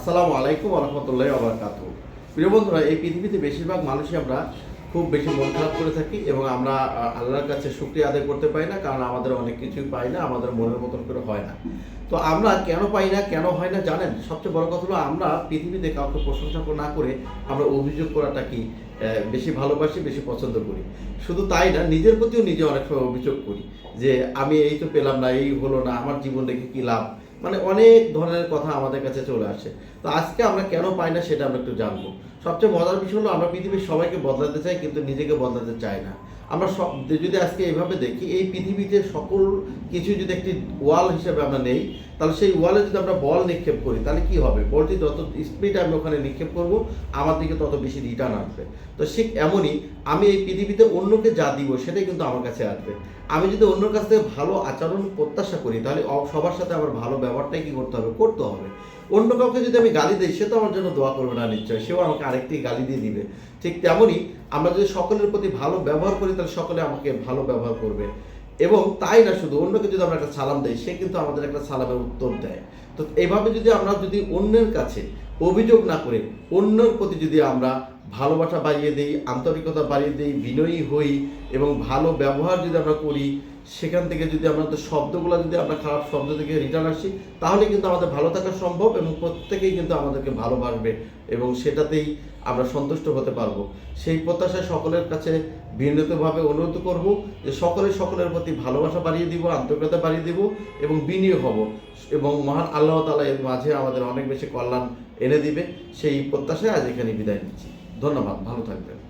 আসসালামু আলাইকুম রহমতুল্লাহ আবরকাত প্রিয় বন্ধুরা, এই পৃথিবীতে বেশিরভাগ মানুষই আমরা খুব বেশি মন খারাপ করে থাকি এবং আমরা আল্লাহর কাছে শুক্রিয়া আদায় করতে পারি না, কারণ আমাদের অনেক কিছুই পাই না, আমাদের মনের মতন করে হয় না। তো আমরা কেন পাই না, কেন হয় না জানেন? সবচেয়ে বড় কথা হলো আমরা পৃথিবীতে কাউকে প্রশংসা না করে আমরা অভিযোগ করাটা কি বেশি ভালোবাসি, বেশি পছন্দ করি। শুধু তাই না, নিজের প্রতিও নিজে অনেক সময় অভিযোগ করি যে, আমি এই তো পেলাম না, এই হলো না, আমার জীবন রেখে কী লাভ? মানে অনেক ধরনের কথা আমাদের কাছে চলে আসে। তো আজকে আমরা কেন পাই না সেটা আমরা একটু জানব। সবচেয়ে মজার বিষয় হলো, আমরা পৃথিবীর সবাইকে বদলাতে চাই, কিন্তু নিজেকে বদলাতে চাই না। আমরা সব যদি আজকে এইভাবে দেখি, এই পৃথিবীতে সকল কিছু যদি একটি ওয়াল হিসেবে আমরা নেই, তাহলে সেই ওয়ালে যদি আমরা বল নিক্ষেপ করি, তাহলে কি হবে? বলটি যত স্পিড আমি ওখানে নিক্ষেপ করব, আমার দিকে তত বেশি রিটার্ন আসবে। তো সে এমনই আমি এই পৃথিবীতে অন্যকে যা দিব, সেটাই কিন্তু আমার কাছে আসবে। আমি যদি অন্যর কাছ থেকে ভালো আচরণ প্রত্যাশা করি, তাহলে সবার সাথে আমার ভালো ব্যবহারটাই কি করতে হবে? করতে হবে। অন্য কাউকে যদি আমি গালি দিই, সে তো আমার জন্য দোয়া করবে না নিশ্চয়। সেও আমাকে আরেকটি গালি দিয়ে দিবে। ঠিক তেমনই আমরা যদি সকলের প্রতি ভালো ব্যবহার করি, তাহলে সকলে আমাকে ভালো ব্যবহার করবে। এবং তাই না শুধু? অন্যকে যদি আমরা একটা সালাম দেই, সে কিন্তু আমাদের একটা সালামের উত্তর দেয়। তো এইভাবে যদি আমরা যদি অন্যের কাছে অভিযোগ না করে, অন্যের প্রতি যদি আমরা ভালোবাসা বাড়িয়ে দিই, আন্তরিকতা বাড়িয়ে দিই, বিনয়ী হই এবং ভালো ব্যবহার যদি আমরা করি, সেখান থেকে যদি আমাদের শব্দগুলো যদি আমরা খারাপ শব্দ থেকে রিটার্ন আসি, তাহলে কিন্তু আমাদের ভালো থাকা সম্ভব এবং প্রত্যেকেই কিন্তু আমাদেরকে ভালোবাসবে এবং সেটাতেই আমরা সন্তুষ্ট হতে পারব। সেই প্রত্যাশা সকলের কাছে বিনীতভাবে অনুরোধ করব যে সকলে সকলের প্রতি ভালোবাসা বাড়িয়ে দিব, আন্তরিকতা বাড়িয়ে দিব এবং বিনিয়োগ হব এবং মহান আল্লাহ তালা এর মাঝে আমাদের অনেক বেশি কল্যাণ এনে দিবে। সেই প্রত্যাশায় আজ এখানে বিদায় নিচ্ছি। どんなバルタンで